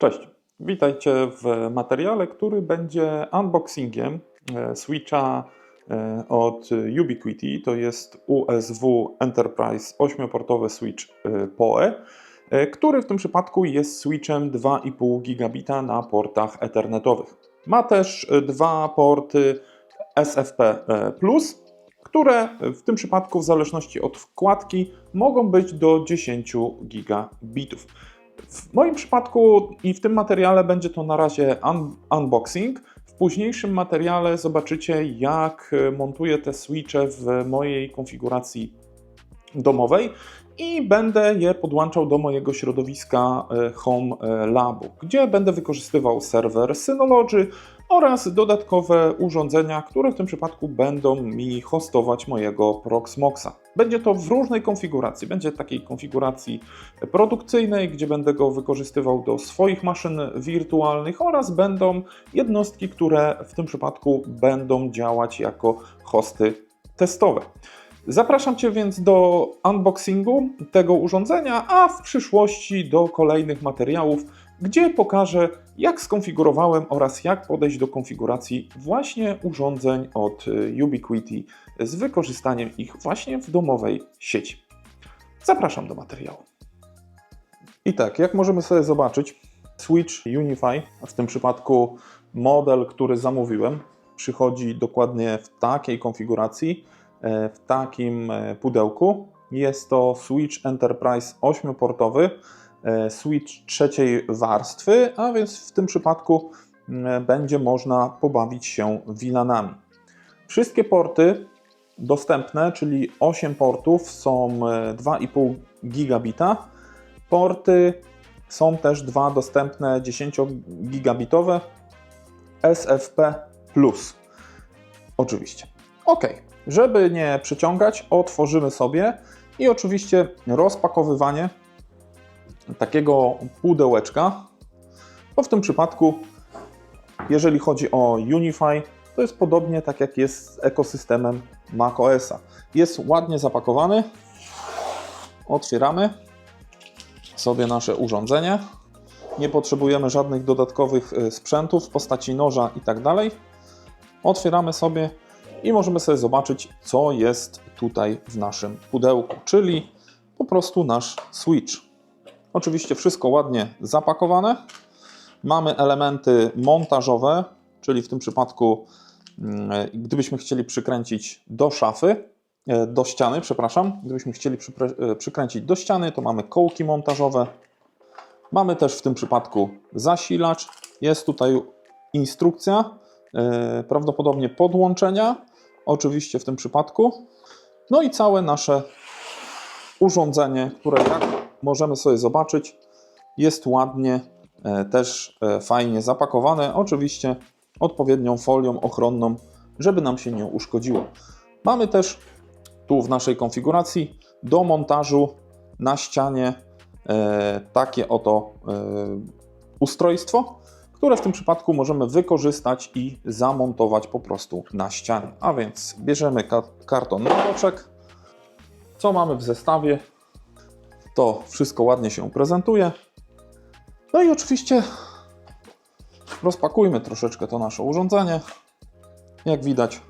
Cześć, witajcie w materiale, który będzie unboxingiem e, Switcha e, od Ubiquiti. To jest USW Enterprise 8-portowy Switch e, PoE, który w tym przypadku jest switchem 2,5 gigabita na portach ethernetowych. Ma też dwa porty SFP+, które w tym przypadku w zależności od wkładki mogą być do 10 gigabitów. W moim przypadku i w tym materiale będzie to na razie un unboxing. W późniejszym materiale zobaczycie, jak montuję te switche w mojej konfiguracji domowej i będę je podłączał do mojego środowiska e, Home Labu, gdzie będę wykorzystywał serwer Synology oraz dodatkowe urządzenia, które w tym przypadku będą mi hostować mojego Proxmoxa. Będzie to w różnej konfiguracji. Będzie takiej konfiguracji produkcyjnej, gdzie będę go wykorzystywał do swoich maszyn wirtualnych oraz będą jednostki, które w tym przypadku będą działać jako hosty testowe. Zapraszam Cię więc do unboxingu tego urządzenia, a w przyszłości do kolejnych materiałów, gdzie pokażę, jak skonfigurowałem oraz jak podejść do konfiguracji właśnie urządzeń od Ubiquiti z wykorzystaniem ich właśnie w domowej sieci. Zapraszam do materiału. I tak, jak możemy sobie zobaczyć, Switch Unify, w tym przypadku model, który zamówiłem, przychodzi dokładnie w takiej konfiguracji, w takim pudełku. Jest to Switch Enterprise 8-portowy, Switch trzeciej warstwy, a więc w tym przypadku będzie można pobawić się VLANami. Wszystkie porty dostępne, czyli 8 portów, są 2,5 gigabita. Porty są też dwa dostępne 10 gigabitowe SFP+. Oczywiście. OK. Żeby nie przeciągać, otworzymy sobie i oczywiście rozpakowywanie takiego pudełeczka, to w tym przypadku, jeżeli chodzi o Unify, to jest podobnie tak jak jest z ekosystemem macOSa. Jest ładnie zapakowany. Otwieramy sobie nasze urządzenie. Nie potrzebujemy żadnych dodatkowych sprzętów w postaci noża i tak dalej. Otwieramy sobie i możemy sobie zobaczyć, co jest tutaj w naszym pudełku, czyli po prostu nasz Switch. Oczywiście wszystko ładnie zapakowane. Mamy elementy montażowe, czyli w tym przypadku, gdybyśmy chcieli przykręcić do szafy, do ściany, przepraszam, gdybyśmy chcieli przykręcić do ściany, to mamy kołki montażowe. Mamy też w tym przypadku zasilacz. Jest tutaj instrukcja, prawdopodobnie podłączenia, oczywiście w tym przypadku. No i całe nasze urządzenie, które jak możemy sobie zobaczyć, jest ładnie, też fajnie zapakowane. Oczywiście odpowiednią folią ochronną, żeby nam się nie uszkodziło. Mamy też tu w naszej konfiguracji do montażu na ścianie takie oto ustrojstwo, które w tym przypadku możemy wykorzystać i zamontować po prostu na ścianie. A więc bierzemy karton nowoczek. Co mamy w zestawie? To wszystko ładnie się prezentuje. No i oczywiście rozpakujmy troszeczkę to nasze urządzenie. Jak widać,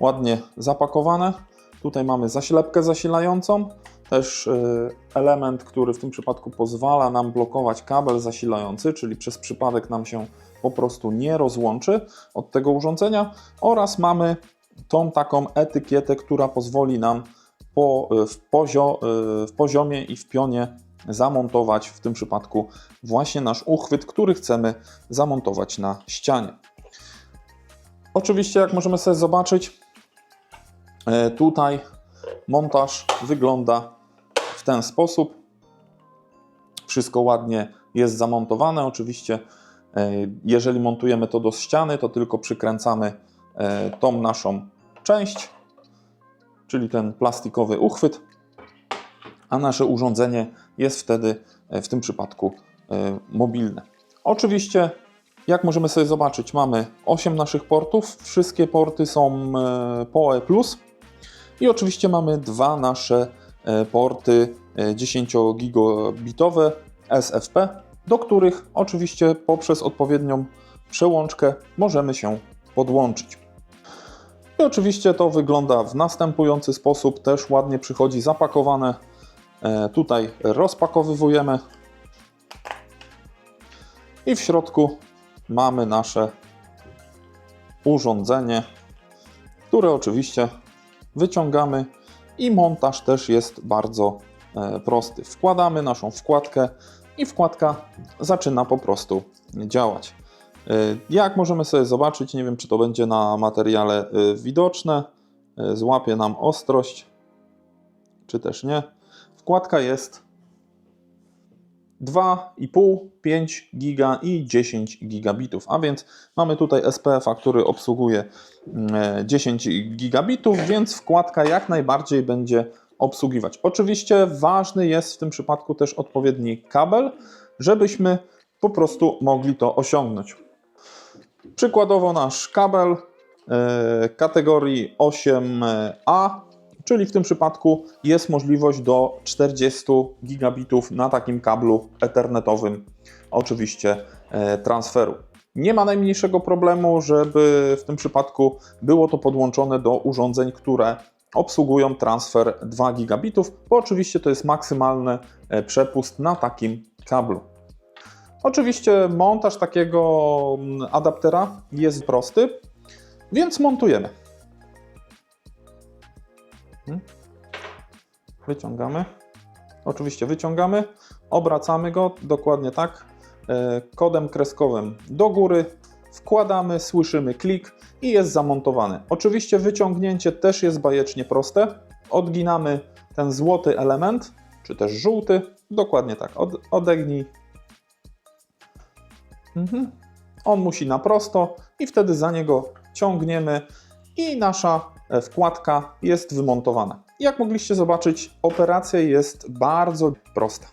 ładnie zapakowane. Tutaj mamy zaślepkę zasilającą, też element, który w tym przypadku pozwala nam blokować kabel zasilający, czyli przez przypadek nam się po prostu nie rozłączy od tego urządzenia oraz mamy tą taką etykietę, która pozwoli nam po, w, pozio, w poziomie i w pionie zamontować w tym przypadku właśnie nasz uchwyt, który chcemy zamontować na ścianie. Oczywiście, jak możemy sobie zobaczyć, tutaj montaż wygląda w ten sposób. Wszystko ładnie jest zamontowane. Oczywiście, jeżeli montujemy to do ściany, to tylko przykręcamy tą naszą część, czyli ten plastikowy uchwyt, a nasze urządzenie jest wtedy w tym przypadku mobilne. Oczywiście, jak możemy sobie zobaczyć, mamy 8 naszych portów. Wszystkie porty są PoE+. I oczywiście mamy dwa nasze porty 10 gigabitowe SFP do których oczywiście poprzez odpowiednią przełączkę możemy się podłączyć. I oczywiście to wygląda w następujący sposób, też ładnie przychodzi zapakowane. E, Tutaj rozpakowywujemy i w środku mamy nasze urządzenie, które oczywiście wyciągamy i montaż też jest bardzo e, prosty. Wkładamy naszą wkładkę i wkładka zaczyna po prostu działać. E, Jak możemy sobie zobaczyć, nie wiem czy to będzie na materiale e, widoczne, złapie nam ostrość, czy też nie. Wkładka jest 2,5, 5 giga i 10 gigabitów, a więc mamy tutaj SPF-a, który obsługuje mm, 10 gigabitów, więc wkładka jak najbardziej będzie obsługiwać. Oczywiście ważny jest w tym przypadku też odpowiedni kabel, żebyśmy po prostu mogli to osiągnąć. Przykładowo nasz kabel e, kategorii 8A, czyli w tym przypadku jest możliwość do 40 gigabitów na takim kablu ethernetowym, oczywiście e, transferu. Nie ma najmniejszego problemu, żeby w tym przypadku było to podłączone do urządzeń, które obsługują transfer 2 gigabitów, bo oczywiście to jest maksymalny e, przepust na takim kablu. Oczywiście montaż takiego mm, adaptera jest prosty, więc montujemy. Hmm. Wyciągamy. Oczywiście wyciągamy, obracamy go dokładnie tak, e, kodem kreskowym do góry, wkładamy, słyszymy klik i jest zamontowany. Oczywiście wyciągnięcie też jest bajecznie proste. Odginamy ten złoty element, czy też żółty, dokładnie tak, Od, odegnij. Mhm. On musi na prosto i wtedy za niego ciągniemy i nasza wkładka jest wymontowana. Jak mogliście zobaczyć, operacja jest bardzo prosta.